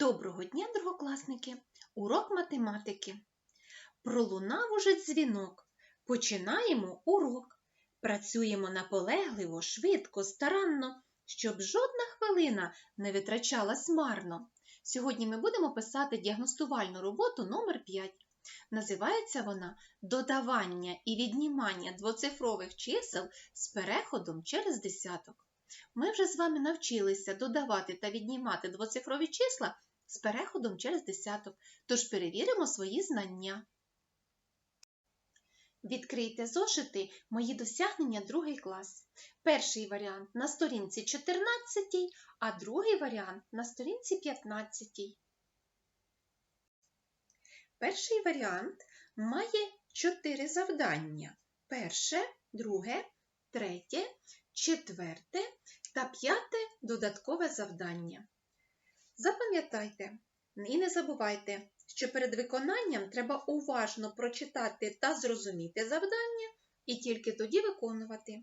Доброго дня, другокласники! Урок математики. Пролунав уже дзвінок. Починаємо урок. Працюємо наполегливо, швидко, старанно, щоб жодна хвилина не витрачалась марно. Сьогодні ми будемо писати діагностувальну роботу номер 5. Називається вона Додавання і віднімання двоцифрових чисел з переходом через десяток. Ми вже з вами навчилися додавати та віднімати двоцифрові числа з переходом через десяток, тож перевіримо свої знання. Відкрийте зошити Мої досягнення другий клас. Перший варіант на сторінці 14, а другий варіант на сторінці 15. Перший варіант має чотири завдання. Перше, друге, третє, четверте та п'яте додаткове завдання. Запам'ятайте і не забувайте, що перед виконанням треба уважно прочитати та зрозуміти завдання і тільки тоді виконувати.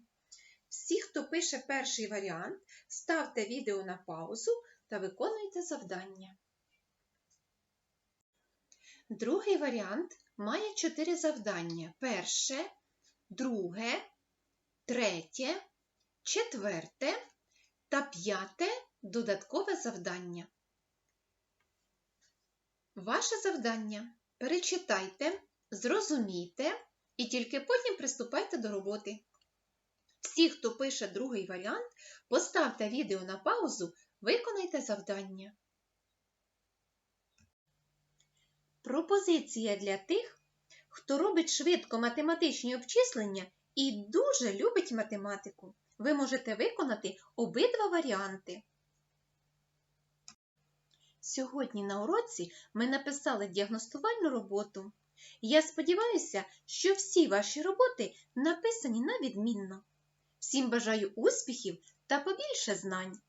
Всі, хто пише перший варіант, ставте відео на паузу та виконуйте завдання. Другий варіант має чотири завдання. Перше, друге, третє, четверте та п'яте додаткове завдання. Ваше завдання перечитайте, зрозумійте і тільки потім приступайте до роботи. Всі, хто пише другий варіант, поставте відео на паузу, виконайте завдання. Пропозиція для тих, хто робить швидко математичні обчислення і дуже любить математику. Ви можете виконати обидва варіанти. Сьогодні на уроці ми написали діагностувальну роботу. Я сподіваюся, що всі ваші роботи написані на відмінно. Всім бажаю успіхів та побільше знань!